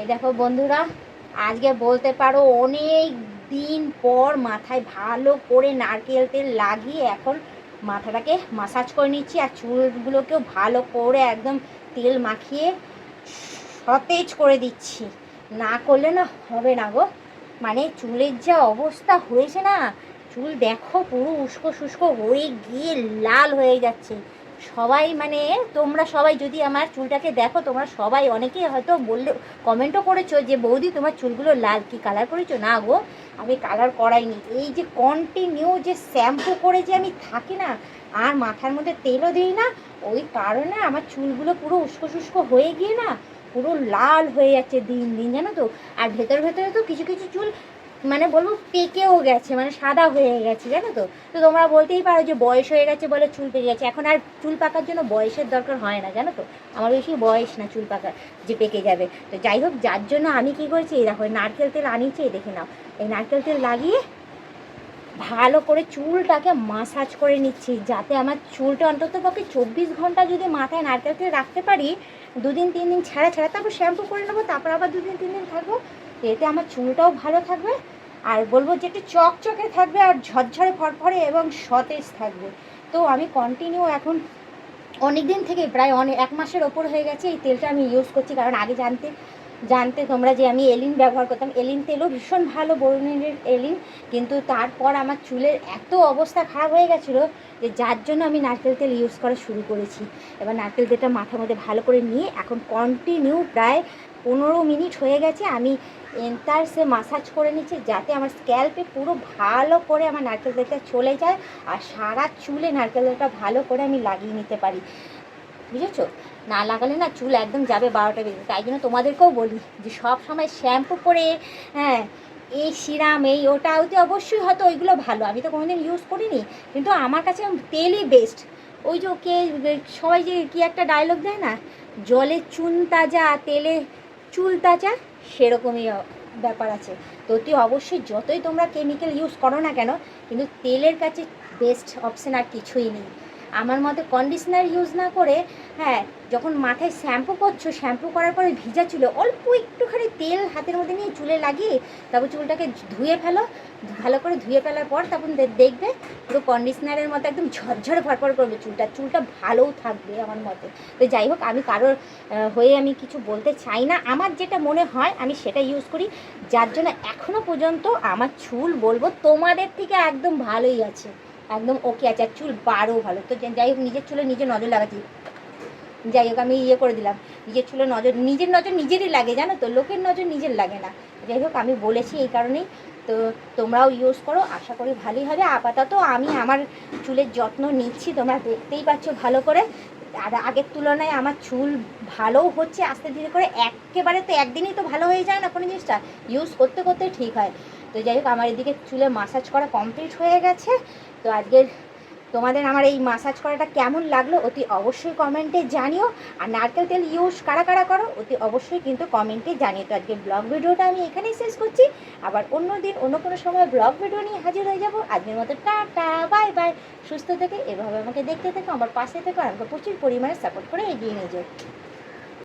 এই দেখো বন্ধুরা, আজকে বলতে পারো অনেক দিন পর মাথায় ভালো করে নারকেল তেল লাগিয়ে এখন মাথাটাকে মাসাজ করে নিচ্ছি আর চুলগুলোকেও ভালো করে একদম তেল মাখিয়ে সতেজ করে দিচ্ছি। না করলে না হবে না গো। মানে চুলের যা অবস্থা হয়েছে না, চুল দেখো পুরো উস্কো শুষ্কো হয়ে গিয়ে লাল হয়ে যাচ্ছে। সবাই মানে তোমরা সবাই যদি আমার চুলটাকে দেখো, তোমরা সবাই অনেকেই হয়তো বললে কমেন্টও করেছ যে, বৌদি, তোমার চুলগুলো লাল, কি কালার করেছ? না গো, আমি কালার করাইনি। এই যে কন্টিনিউ যে শ্যাম্পু করে যে আমি থাকি না, আর মাথার মধ্যে তেলও দিই না, ওই কারণে আমার চুলগুলো পুরো উস্কো শুষ্কো হয়ে গিয়ে না, পুরো লাল হয়ে যাচ্ছে দিন দিন, জানো তো? আর ভেতর ভেতরে তো কিছু কিছু চুল মানে বলব পেকেও গেছে মানে সাদা হয়ে গেছে, জানো তো? তো তোমরা বলতেই পারো যে বয়স হয়ে গেছে বলে চুল পেকে গেছে। এখন আর চুল পাকার জন্য বয়সের দরকার হয় না, জানো তো? আমার বেশি বয়স না চুল পাকার, যে পেকে যাবে। তো যাই হোক, যার জন্য আমি কি করেছি, এই দেখো নারকেল তেল আনিয়েছি, এই দেখে নাও। এই নারকেল তেল লাগিয়ে ভালো করে চুলটাকে মাসাজ করে নিচ্ছি, যাতে আমার চুলটা অন্তত পক্ষে চব্বিশ ঘণ্টা যদি মাথায় নারকেল তেল রাখতে পারি, দুদিন, তিন দিন ছাড়া ছাড়া, তারপর শ্যাম্পু করে নেব, তারপর আবার দুদিন, তিন দিন থাকব, এতে আমার চুলটাও ভালো থাকবে আর বলব যে একটু চকচকে থাকবে আর ঝরঝরে ফরফরে এবং সতেজ থাকবে। তো আমি কন্টিনিউ এখন অনেক দিন থেকে প্রায় অনেক এক মাসের ওপর হয়ে গেছে, এই তেলটা আমি ইউজ করছি, কারণ আগে জানতে জানতে তোমরা যে আমি এলিন ব্যবহার করতাম। এলিন তেলও ভীষণ ভালো বরুণের এলিন, কিন্তু তারপর আমার চুলের এত অবস্থা খারাপ হয়ে গেছিল যে যার জন্য আমি নারকেল তেল ইউজ করা শুরু করেছি। এবার নারকেল তেলটা মাথার মধ্যে ভালো করে নিয়ে এখন কন্টিনিউ প্রায় পনেরো মিনিট হয়ে গেছে। আমি এন্টার সে মাসাজ করে নিচ্ছি যাতে আমার স্ক্যাল্পে পুরো ভালো করে আমার নারকেল তেলটা চলে যায় আর সারা চুলে নারকেল তেলটা ভালো করে আমি লাগিয়ে নিতে পারি। বুঝেছ? না লাগালে না চুল একদম যাবে বারোটা বেজে, তাই জন্য তোমাদেরকেও বলি যে সব সময় শ্যাম্পু করে হ্যাঁ এই সিরাম, এই ওটা ওতে অবশ্যই হয়তো ওইগুলো ভালো। আমি তো কোনোদিন ইউজ করিনি, কিন্তু আমার কাছে তেলই বেস্ট ওই যে কে সবাই যে কি একটা ডায়লগ দেয় না, জলে চুন তাজা, তেলে চুল তাজা, সেরকমই ব্যাপার আছে। তো তুই অবশ্যই যতই তোমরা কেমিক্যাল ইউজ করো না কেন, কিন্তু তেলের কাছে বেস্ট অপশান আর কিছুই নেই। আমার মতে কন্ডিশনার ইউজ না করে হ্যাঁ যখন মাথায় শ্যাম্পু করছ শ্যাম্পু করার পরে ভিজা চুলে অল্প একটুখানি তেল হাতের মধ্যে নিয়ে চুলে লাগিয়ে তারপর চুলটাকে ধুয়ে ফেলো, ভালো করে ধুয়ে ফেলার পর তখন দেখবে পুরো কন্ডিশনারের মতো একদম ঝরঝরে ফরফর করবে চুলটা চুলটা ভালোও থাকবে আমার মতে। তো যাই হোক, আমি কারোর হয়ে আমি কিছু বলতে চাই না। আমার যেটা মনে হয়, আমি সেটা ইউজ করি। যার জন্য এখনও পর্যন্ত আমার চুল বলব তোমাদের থেকে একদম ভালোই আছে। একদম ওকে আছে। আর চুল বারো ভালো। তো যাই হোক, নিজের চুলে নিজে নজর লাগাচ্ছি। যাই হোক, আমি ইয়ে করে দিলাম। নিজের চুলে নজর নিজের নজর নিজেরই লাগে, জানো তো? লোকের নজর নিজের লাগে না। যাই হোক, আমি বলেছি এই কারণেই। তো তোমরাও ইউজ করো, আশা করি ভালোই হবে। আপাতত আমি আমার চুলের যত্ন নিচ্ছি। তোমরা দেখতেই পাচ্ছ ভালো করে। আর আগের তুলনায় আমার চুল ভালোও হচ্ছে। আস্তে ধীরে করে একেবারে তো একদিনই তো ভালো হয়ে যায় না কোনো জিনিসটা। ইউজ করতে করতে ঠিক হয়। তো যাই হোক, আমার এদিকে চুলে মাসাজ করা কমপ্লিট হয়ে গেছে। তো আজকের তোমাদের আমার এই মাসাজ করাটা কেমন লাগল অতি অবশ্যই কমেন্টে জানিও। আর নারকেল তেল ইউজ কারা কারা করো অতি অবশ্যই কিন্তু কমেন্টে জানিও। তো আজকে ব্লগ ভিডিওটা আমি এখানেই শেষ করছি। আবার অন্য দিন, অন্য কোনো সময় ব্লগ ভিডিও নিয়ে হাজির হয়ে যাব। আজকের মতো টাটা বাই বাই সুস্থ থেকে এভাবে আমাকে দেখতে থেকো, আমার পাশে থেকো আমাকে প্রচুর পরিমাণে সাপোর্ট করে এগিয়ে নিয়ে যাও।